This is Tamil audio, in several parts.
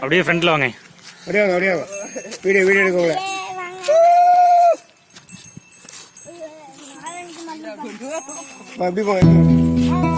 அப்படியே ஃப்ரெண்ட்ல வாங்க. அப்படியே வாங்க அப்படியே வாங்க. வீடியோ வீடியோ எடுக்க உள்ள அப்படி போங்க?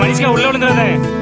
மனுஷன் உள்ள விழுந்துருந்தேன்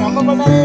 நம்ம பண்ணாரு